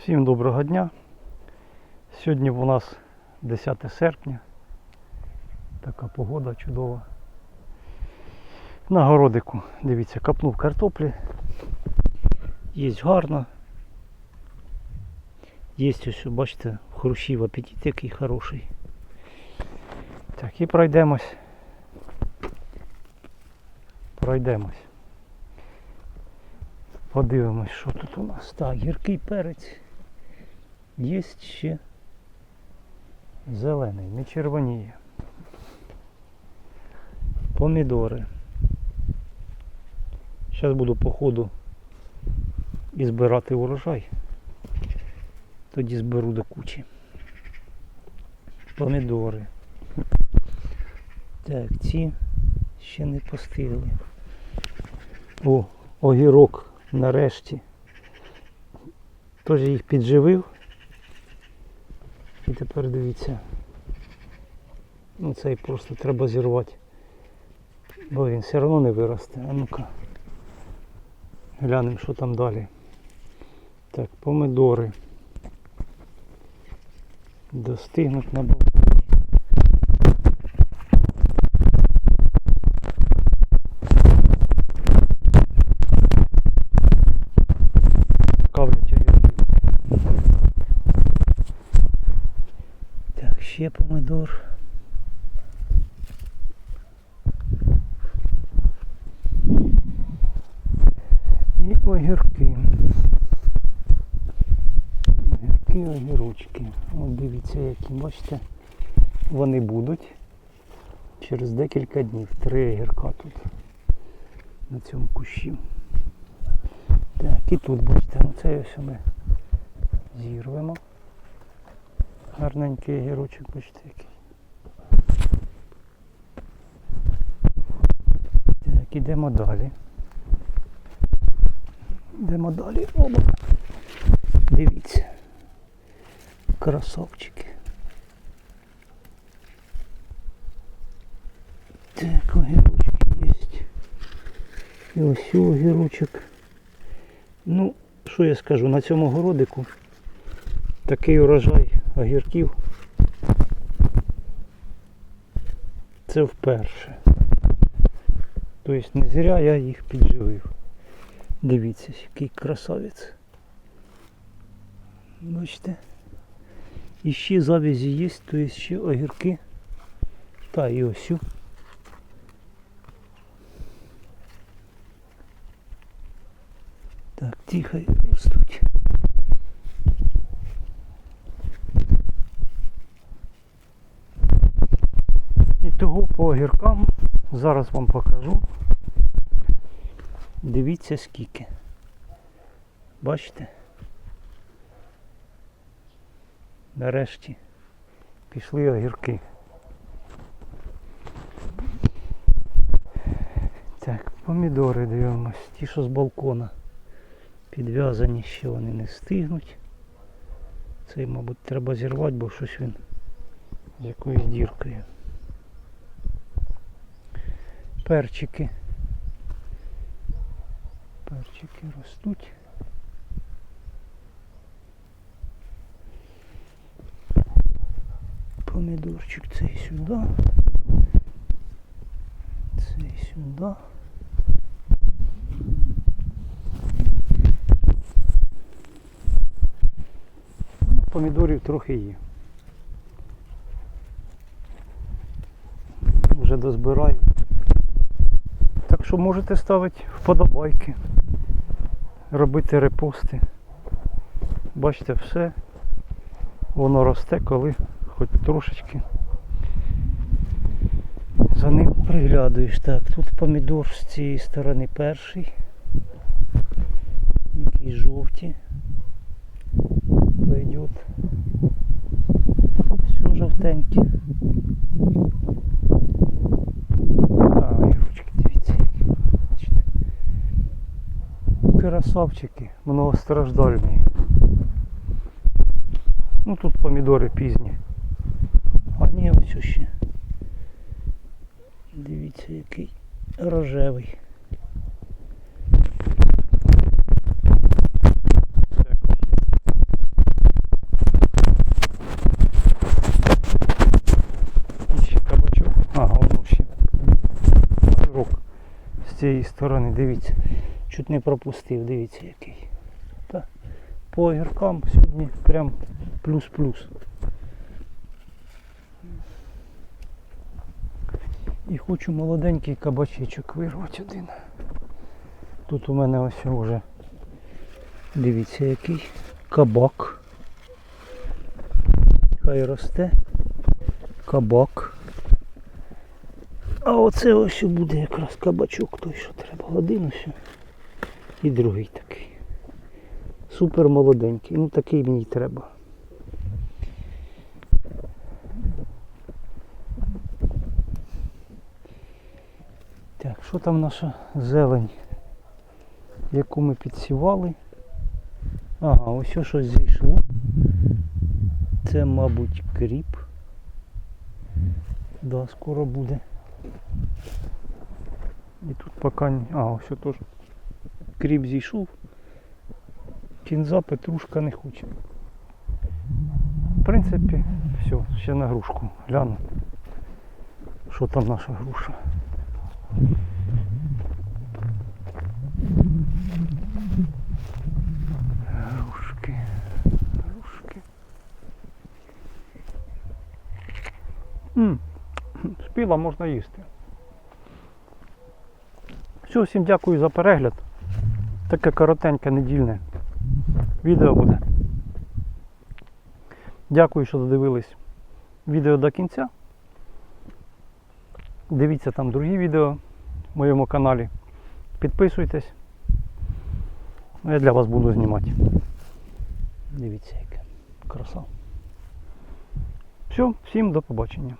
Всім доброго дня. Сьогодні у нас 10 серпня. Така погода чудова. На городику, дивіться, капнув картоплі. Є гарно. Є ось, бачите, хрущів апетит який хороший. Так, і пройдемось. Пройдемось. Подивимось, що тут у нас. Так, гіркий перець. Є ще зелений, не червоніє. Помідори. Зараз буду по ходу і збирати урожай. Тоді зберу до кучі. Помідори. Так, ці ще не постигли. О, огірок нарешті. Тож їх підживив. І тепер дивіться. Ну цей просто треба зірвати. Бо він все одно не виросте. А ну-ка. Глянемо, що там далі. Так, помидори. Достигнуть на балконі. Кавлять огірки. Так, ще помидор. І огірки. Огірки, огірочки. От дивіться, які, бачите, вони будуть через декілька днів. Три огірка тут на цьому кущі. Так, і тут, бачите, ну це ось ми зірвемо. Гарненький огірочок, бачите який. Так, ідемо далі. Йдемо далі. Оба. Дивіться. Красавчики. Так, огірочки є. І ось огірочок. Ну, що я скажу, на цьому городику такий урожай огірків. Це вперше. Тобто не зря я їх підживив. Дивіться, який красавець. Бачите? І ще завязі є, то є ще огірки. Та і ось. Так, тихо ростуть. Того по огіркам зараз вам покажу. Дивіться скільки. Бачите? Нарешті пішли огірки. Так, помідори дивимось, ті, що з балкона. Підв'язані ще вони не стигнуть. Цей, мабуть, треба зірвати, бо щось він з якоюсь діркою. Перчики. Перчики ростуть. Помідорчик цей сюди. Цей сюди. Ну, Помідорів трохи є. Вже дозбираю. Що можете ставити вподобайки, робити репости. Бачите, все воно росте, коли хоч трошечки за ним приглядуєш. Так, тут помідор з цієї сторони перший. Який жовті. Пойдет. Все жовтеньке. красавчики многостраждальні. Ну тут помідори пізні. А ні, ось ще. Дивіться який рожевий. З цієї сторони дивіться. Чуть не пропустив, дивіться який. Та, по огіркам сьогодні прям плюс-плюс. І хочу молоденький кабачечок вирвати один. Тут у мене ось вже дивіться який кабак. Хай росте. Кабак. А оце ось буде якраз кабачок той, що треба. Один ось. І другий такий. Супер молоденький. Ну такий мені треба. Так, що там наша зелень, яку ми підсівали? Ага, ось щось зійшло. Це, мабуть, кріп. Да, скоро буде. І тут поки... А, ось теж кріп зійшов. Кінза петрушка не хоче. В принципі, все, ще на грушку. Гляну. Що там наша груша. Грушки. Грушки. Спіла можна їсти. Все, всім дякую за перегляд. Таке коротеньке недільне відео буде. Дякую, що додивились відео до кінця. Дивіться там другі відео в моєму каналі. Підписуйтесь. Ну, Я для вас буду знімати. Дивіться, яке краса. Все, всім до побачення.